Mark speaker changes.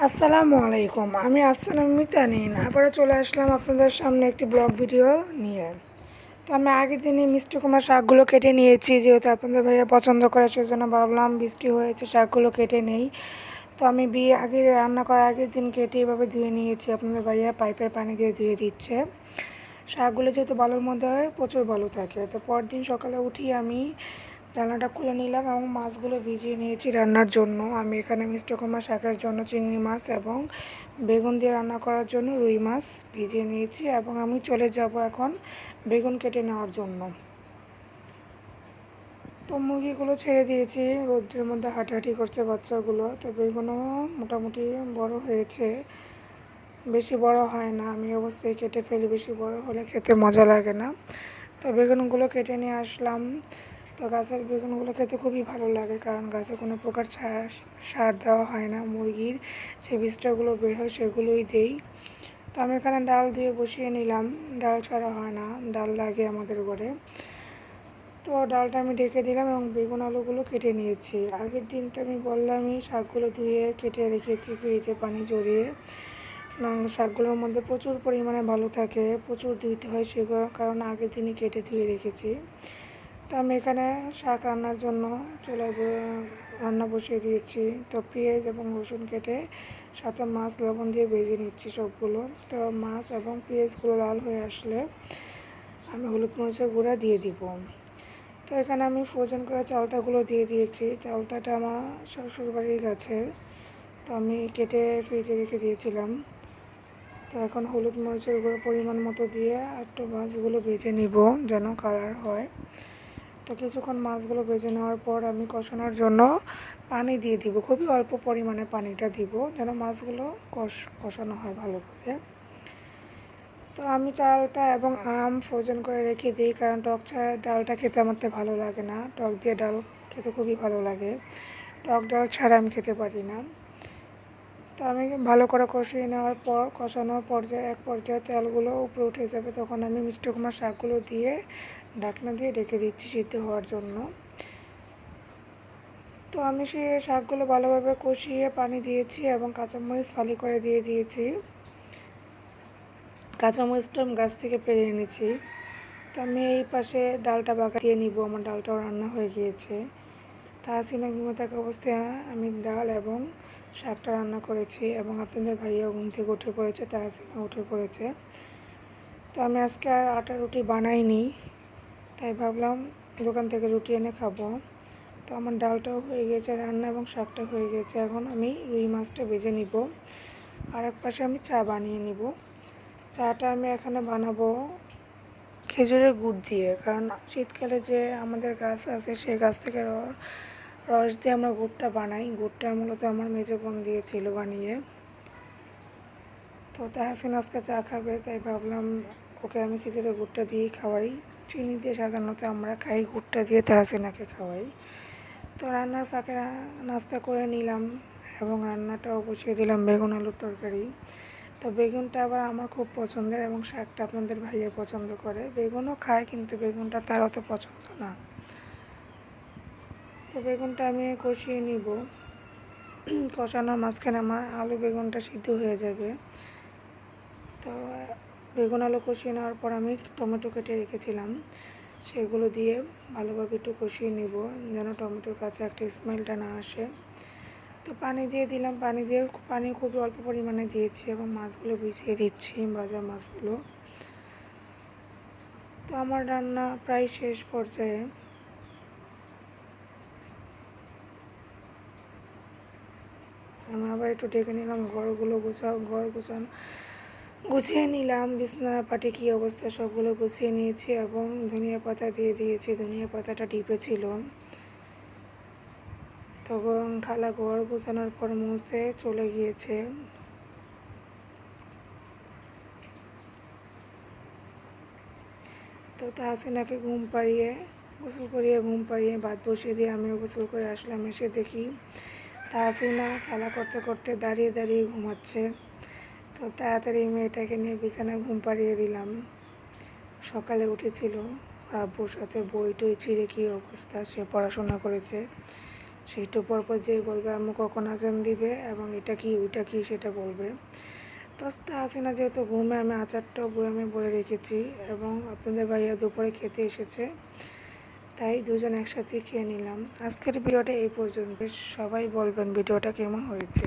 Speaker 1: আসসালামু আলাইকুম, আমি আফসানা মিতানিন। আবারও চলে আসলাম আপনাদের সামনে একটি ব্লগ ভিডিও নিয়ে। তো আমি আগের দিনে মিষ্টি কুমার শাকগুলো কেটে নিয়েছি, যেহেতু আপনাদের ভাইয়া পছন্দ করে, সেজন্য ভাবলাম বৃষ্টি হয়েছে, শাকগুলো কেটে নেই। তো আমি বিয়ে আগে রান্না করার আগের দিন কেটে এভাবে ধুয়ে নিয়েছি, আপনাদের ভাইয়া পাইপের পানি দিয়ে ধুয়ে দিচ্ছে। শাকগুলো যেহেতু বালুর মধ্যে প্রচুর বালু থাকে। তো পরদিন সকালে উঠি আমি ডালনাটা খুলে নিলাম এবং মাছগুলো ভিজিয়ে নিয়েছি রান্নার জন্য। আমি এখানে মিষ্টি কুমার শাকের জন্য চিংড়ি মাছ এবং বেগুন দিয়ে রান্না করার জন্য রুই মাছ ভিজিয়ে নিয়েছি এবং আমি চলে যাব এখন বেগুন কেটে নেওয়ার জন্য। তো মুরগিগুলো ছেড়ে দিয়েছি, রোদ্রের মধ্যে হাঁটাহাঁটি করছে বাচ্চাগুলো, তো বেগুনও মোটামুটি বড় হয়েছে। বেশি বড় হয় না, আমি অবস্থায় কেটে ফেলি, বেশি বড় হলে খেতে মজা লাগে না। তো বেগুনগুলো কেটে নিয়ে আসলাম। তো গাছের বেগুনগুলো খেতে খুবই ভালো লাগে, কারণ গাছে কোনো প্রকার সার দেওয়া হয় না। মুরগির যে বীজটাগুলো বের হয় সেগুলোই দেই। তো আমি এখানে ডাল দিয়ে বসিয়ে নিলাম। ডাল ছাড়া হয় না, ডাল লাগে আমাদের ঘরে। তো ডালটা আমি ঢেকে দিলাম এবং বেগুন আলুগুলো কেটে নিয়েছি। আগের দিন তো আমি বললামই, শাকগুলো ধুয়ে কেটে রেখেছি ফ্রিজে পানি জড়িয়ে। শাকগুলোর মধ্যে প্রচুর পরিমাণে ভালো থাকে, প্রচুর ধুইতে হয় সেগুলো, কারণ আগের দিনই কেটে ধুয়ে রেখেছি। তো আমি এখানে শাক রান্নার জন্য চলে রান্না বসিয়ে দিয়েছি। তো পেঁয়াজ এবং রসুন কেটে সাথে মাছ, লবণ দিয়ে ভেজে নিচ্ছি সবগুলো। তো মাছ এবং পেঁয়াজগুলো লাল হয়ে আসলে আমি হলুদ মরিচের গুঁড়া দিয়ে দিব। তো এখানে আমি ফ্রোজেন করা চালতাগুলো দিয়ে দিয়েছি। চালতাটা আমার শ্বশুরবাড়ির গাছের। তো আমি কেটে ফ্রিজে রেখে দিয়েছিলাম। তো এখন হলুদ মরিচের গুঁড়ো পরিমাণ মতো দিয়ে একটু মাছগুলো ভেজে নিব যেন কালার হয়। তো কিছুক্ষণ মাছগুলো ভেজে নেওয়ার পর আমি কষানোর জন্য পানি দিয়ে দিব। খুবই অল্প পরিমাণে পানিটা দিব যেন মাছগুলো কষ, কষানো হয় ভালোভাবে। তো আমি চালটা এবং আম ফ্রোজেন করে রেখে দিই কারণ টক ছাড়া ডালটা খেতে আমার তো ভালো লাগে না। টক দিয়ে ডাল খেতে খুবই ভালো লাগে। টক ডাল ছাড়া আমি খেতে পারি না। তো আমি ভালো করে কষিয়ে নেওয়ার পর, কষানোর পর্যায়ে এক পর্যায়ে তেলগুলো উপরে উঠে যাবে। তখন আমি মিষ্টি কুমার শাকগুলো দিয়ে ঢাকনা দিয়ে ঢেকে দিচ্ছি সিদ্ধ হওয়ার জন্য। তো আমি সেই শাকগুলো ভালোভাবে কষিয়ে পানি দিয়েছি এবং কাঁচামরিচ ফালি করে দিয়ে দিয়েছি। কাঁচামরিচটা আমি গাছ থেকে পেরে এনেছি। তো আমি এই পাশে ডালটা বাগা দিয়ে নিব, আমার ডালটাও রান্না হয়ে গিয়েছে। তাহসিনা ঘুমে থাকা অবস্থায় আমি ডাল এবং শাকটা রান্না করেছি এবং আপনাদের ভাইয়া ঘুম থেকে উঠে পড়েছে তাহসিনা উঠে পড়েছে। তো আমি আজকে আর আটা রুটি বানাইনি, তাই ভাবলাম দোকান থেকে রুটি এনে খাব। তো আমার ডালটাও হয়ে গেছে, রান্না এবং শাকটা হয়ে গেছে, এখন আমি রুই মাছটা ভেজে নিব। আর এক পাশে আমি চা বানিয়ে নিব। চাটা আমি এখানে বানাবো খেজুরের গুড় দিয়ে, কারণ শীতকালে যে আমাদের গাছ আছে সেই গাছ থেকে রস দিয়ে আমরা গুড়টা বানাই। গুড়টা মূলত আমার মেজো বোন দিয়েছিল বানিয়ে। তো তাহাসিন আজকে চা খাবে, তাই ভাবলাম ওকে আমি খিচুড়ি গুড়টা দিয়েই খাওয়াই। চিনি দিয়ে সাধারণত আমরা খাই, গুড়টা দিয়ে তাহাসিনাকে খাওয়াই। তো রান্নার ফাঁকে নাস্তা করে নিলাম এবং রান্নাটাও বসিয়ে দিলাম বেগুন আলুর তরকারি। তো বেগুনটা আবার আমার খুব পছন্দের এবং শাকটা আপনাদের ভাইয়া পছন্দ করে। বেগুনও খায় কিন্তু বেগুনটা তার অত পছন্দ না। তো বেগুনটা আমি কষিয়ে নিব। কষানোর মাঝখানে আমার আলু বেগুনটা সিদ্ধ হয়ে যাবে। তো, বেগুন আলু কষিয়ে নেওয়ার পর আমি টমেটো কেটে রেখেছিলাম। সেগুলো দিয়ে ভালোভাবে একটু কষিয়ে নেব, যেন টমেটোর কাছে একটা স্মেলটা না আসে। তো পানি দিয়ে দিলাম, পানি দিয়ে পানি খুবই অল্প পরিমাণে দিয়েছি এবং মাছগুলো বিছিয়ে দিচ্ছি ভাজা মাছগুলো। তো আমার রান্না প্রায় শেষ পর্যায়ে। আমি আবার একটু ডেকে নিলাম, ঘরগুলো গুছাও ঘর গুছানো, গুছিয়ে নিলাম, বিছনা পাটি কী অবস্থা সবগুলো গুছিয়ে নিয়েছি এবং ধনিয়া পাতা দিয়ে দিয়েছি, ধনিয়া পাতাটা ডিপে ছিল। তখন খালা ঘর গোছানোর পর মুছে চলে গিয়েছে। তো তা তাহসিনাকে ঘুম পাড়িয়ে, গোসল করিয়ে, ঘুম পাড়িয়ে ভাত বসিয়ে দিয়ে আমিও গোসল করে আসলাম, এসে দেখি তাহসিনা খেলা করতে করতে দাঁড়িয়ে দাঁড়িয়ে ঘুমাচ্ছে। তো তাড়াতাড়ি মেয়েটাকে নিয়ে বিছানায় ঘুম পাড়িয়ে দিলাম। সকালে উঠেছিল। আব্বুর সাথে বই টই ছিঁড়ে কী অবস্থা, সে পড়াশোনা করেছে। সেইটু পরপর যে বলবে, আম্মু কখন আচান দিবে এবং এটা কি, ওইটা কি, সেটা বলবে। তো তাহসিনা যেহেতু ঘুমে, আমি আচারটা বই আমি বলে রেখেছি এবং আপনাদের ভাইয়া দুপুরে খেতে এসেছে। তাই দুজন একসাথে খেয়ে নিলাম। আজকের ভিডিওটা এই পর্যন্ত। সবাই বলবেন ভিডিওটা কেমন হয়েছে।